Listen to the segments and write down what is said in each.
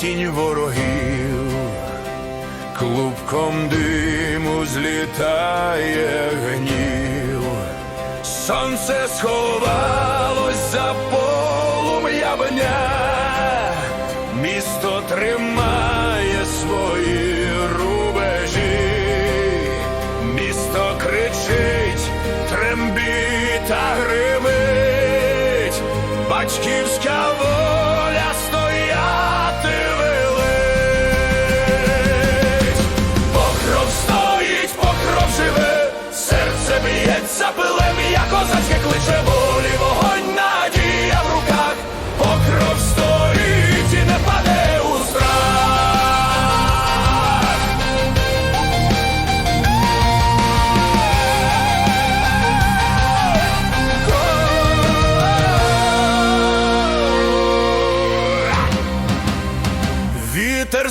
тінь ворогів, клубком диму злітає гнів, сонце сховалось за полум'я бня, місто тримає свої рубежі, місто кричить, трембіта, та гримить, батьківська воля.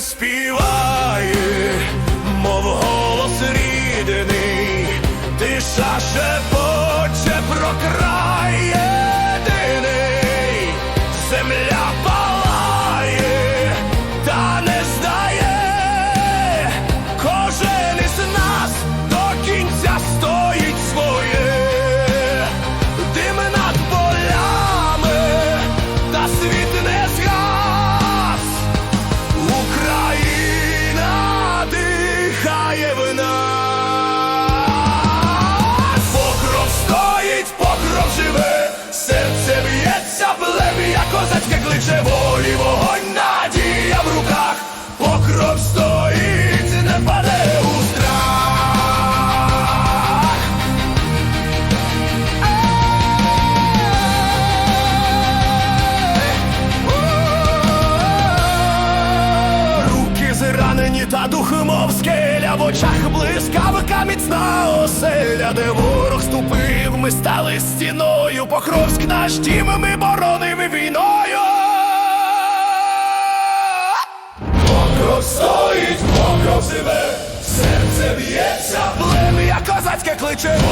Співає, мов голос рідний, тиша шепоче кличе волі, вогонь, надія в руках, покров стоїть, не паде у страх. Руки зранені та дух мов скеля В очах блискавка міцна оселя, де ворог ступив, ми стали стіною, Покровськ наш дім, ми боронимо війною. Leute.